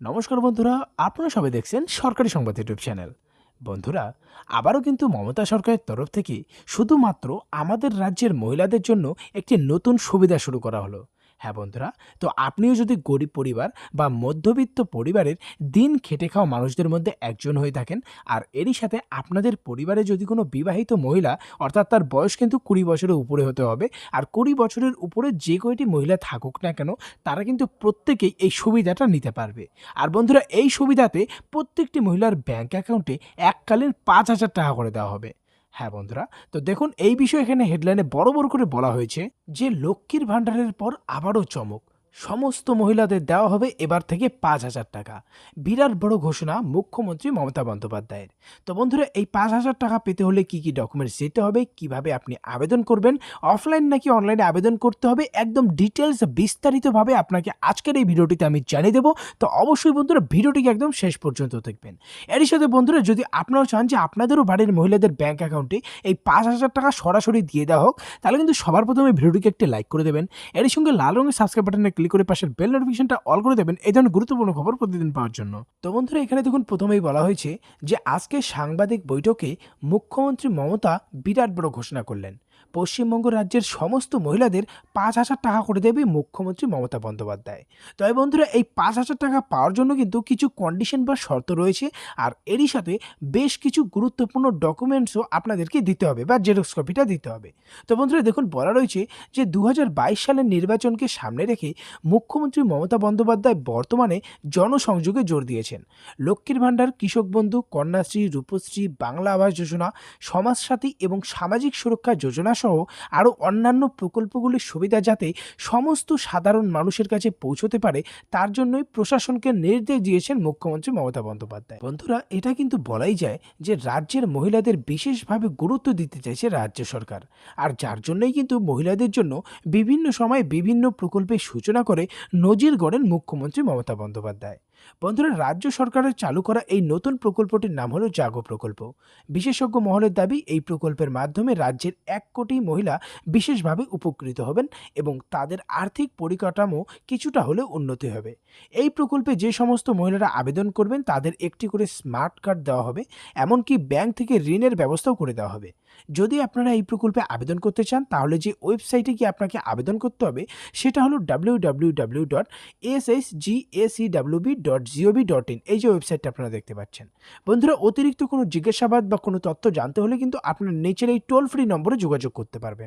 নমস্কার বন্ধুরা, আপনারা সবাই দেখছেন সরকারি সংবাদ ইউটিউব চ্যানেল। বন্ধুরা, আবারও কিন্তু মমতা সরকারের তরফ থেকে শুধুমাত্র আমাদের রাজ্যের মহিলাদের জন্য একটি নতুন সুবিধা শুরু করা হলো। হ্যাঁ বন্ধুরা, তো আপনিও যদি গরিব পরিবার বা মধ্যবিত্ত পরিবারের দিন খেটে খাওয়া মানুষদের মধ্যে একজন হয়ে থাকেন, আর এরই সাথে আপনাদের পরিবারে যদি কোনো বিবাহিত মহিলা, অর্থাৎ তার বয়স কিন্তু কুড়ি বছরের উপরে হতে হবে, আর কুড়ি বছরের উপরে যে কয়টি মহিলা থাকুক না কেন, তারা কিন্তু প্রত্যেকেই এই সুবিধাটা নিতে পারবে। আর বন্ধুরা, এই সুবিধাতে প্রত্যেকটি মহিলার ব্যাংক অ্যাকাউন্টে এককালীন পাঁচ হাজার টাকা করে দেওয়া হবে। হ্যাঁ বন্ধুরা, তো দেখুন এই বিষয়ে এখানে হেডলাইনে বড় বড় করে বলা হয়েছে যে লক্ষ্মীর ভাণ্ডারের পর আবারও চমক। সমস্ত মহিলাদের দেওয়া হবে এবার থেকে পাঁচ হাজার টাকা। বিরাট বড় ঘোষণা মুখ্যমন্ত্রী মমতা বন্দ্যোপাধ্যায়ের। তো বন্ধুরা, এই পাঁচ হাজার টাকা পেতে হলে কি কি ডকুমেন্টস দিতে হবে, কীভাবে আপনি আবেদন করবেন, অফলাইন নাকি অনলাইনে আবেদন করতে হবে, একদম ডিটেলস বিস্তারিতভাবে আপনাকে আজকের এই ভিডিওটিতে আমি জানিয়ে দেবো। তো অবশ্যই বন্ধুরা, ভিডিওটিকে একদম শেষ পর্যন্ত দেখবেন। এরই সাথে বন্ধুরা, যদি আপনারাও চান যে আপনাদেরও বাড়ির মহিলাদের ব্যাংক অ্যাকাউন্টে এই পাঁচ হাজার টাকা সরাসরি দিয়ে দেওয়া হোক, তাহলে কিন্তু সবার প্রথমে ভিডিওটিকে একটি লাইক করে দেবেন। এর সঙ্গে লাল রঙের সাবস্ক্রাইব বাটনে ক্লিক করে পাশের বেল নোটিফিকেশনটা অল করে দেবেন, এই ধরনের গুরুত্বপূর্ণ খবর প্রতিদিন পাওয়ার জন্য। তো বন্ধুরা, এখানে দেখুন প্রথমেই বলা হয়েছে যে, আজকে সাংবাদিক বৈঠকে মুখ্যমন্ত্রী মমতা বিরাট বড় ঘোষণা করলেন। পশ্চিমবঙ্গ রাজ্যের সমস্ত মহিলাদের পাঁচ হাজার টাকা করে দেবে মুখ্যমন্ত্রী মমতা বন্দ্যোপাধ্যায়। তবে বন্ধুরা, এই পাঁচ হাজার টাকা পাওয়ার জন্য কিন্তু কিছু কন্ডিশন বা শর্ত রয়েছে আর এরই সাথে বেশ কিছু গুরুত্বপূর্ণ ডকুমেন্টসও আপনাদেরকে দিতে হবে বা জেরক্স কপিটা দিতে হবে। তো বন্ধুরা, দেখুন, বলা রয়েছে যে দু হাজার বাইশ সালের নির্বাচনকে সামনে রেখে মুখ্যমন্ত্রী মমতা বন্দ্যোপাধ্যায় বর্তমানে জনসংযোগে জোর দিয়েছেন। লক্ষ্মীর ভাণ্ডার, কৃষক বন্ধু, কন্যাশ্রী, রূপশ্রী, বাংলা আবাস যোজনা, সমাজসাথী এবং সামাজিক সুরক্ষা যোজনা সহ আরও অন্যান্য প্রকল্পগুলির সুবিধা যাতে সমস্ত সাধারণ মানুষের কাছে পৌঁছতে পারে, তার জন্যই প্রশাসনকে নির্দেশ দিয়েছেন মুখ্যমন্ত্রী মমতা বন্দ্যোপাধ্যায়। বন্ধুরা, এটা কিন্তু বলাই যায় যে রাজ্যের মহিলাদের বিশেষভাবে গুরুত্ব দিতে চাইছে রাজ্য সরকার। আর যার জন্যই কিন্তু মহিলাদের জন্য বিভিন্ন সময় বিভিন্ন প্রকল্পের সূচনা করে নজির গড়েন মুখ্যমন্ত্রী মমতা বন্দ্যোপাধ্যায়। বন্ধুরা, রাজ্য সরকারের চালু করা এই নতুন প্রকল্পটির নাম হলো জাগো প্রকল্প। বিশেষজ্ঞ মহলের দাবি, এই প্রকল্পের মাধ্যমে রাজ্যের এক কোটি মহিলা বিশেষভাবে উপকৃত হবেন এবং তাদের আর্থিক পরিকাঠামো কিছুটা হলেও উন্নতি হবে। এই প্রকল্পে যে সমস্ত মহিলারা আবেদন করবেন, তাদের একটি করে স্মার্ট কার্ড দেওয়া হবে, এমনকি ব্যাংক থেকে ঋণের ব্যবস্থাও করে দেওয়া হবে। যদি আপনারা এই প্রকল্পে আবেদন করতে চান, তাহলে যে ওয়েবসাইটে গিয়ে আপনাকে আবেদন করতে হবে, সেটা হলো W W W dot S S G AC WB dot gov dot in এই যে ওয়েবসাইটটা আপনারা দেখতে পাচ্ছেন। বন্ধুরা, অতিরিক্ত কোনো জিজ্ঞাসাবাদ বা কোনো তথ্য জানতে হলে কিন্তু আপনার নিচের এই টোল ফ্রি নম্বরে যোগাযোগ করতে পারবেন।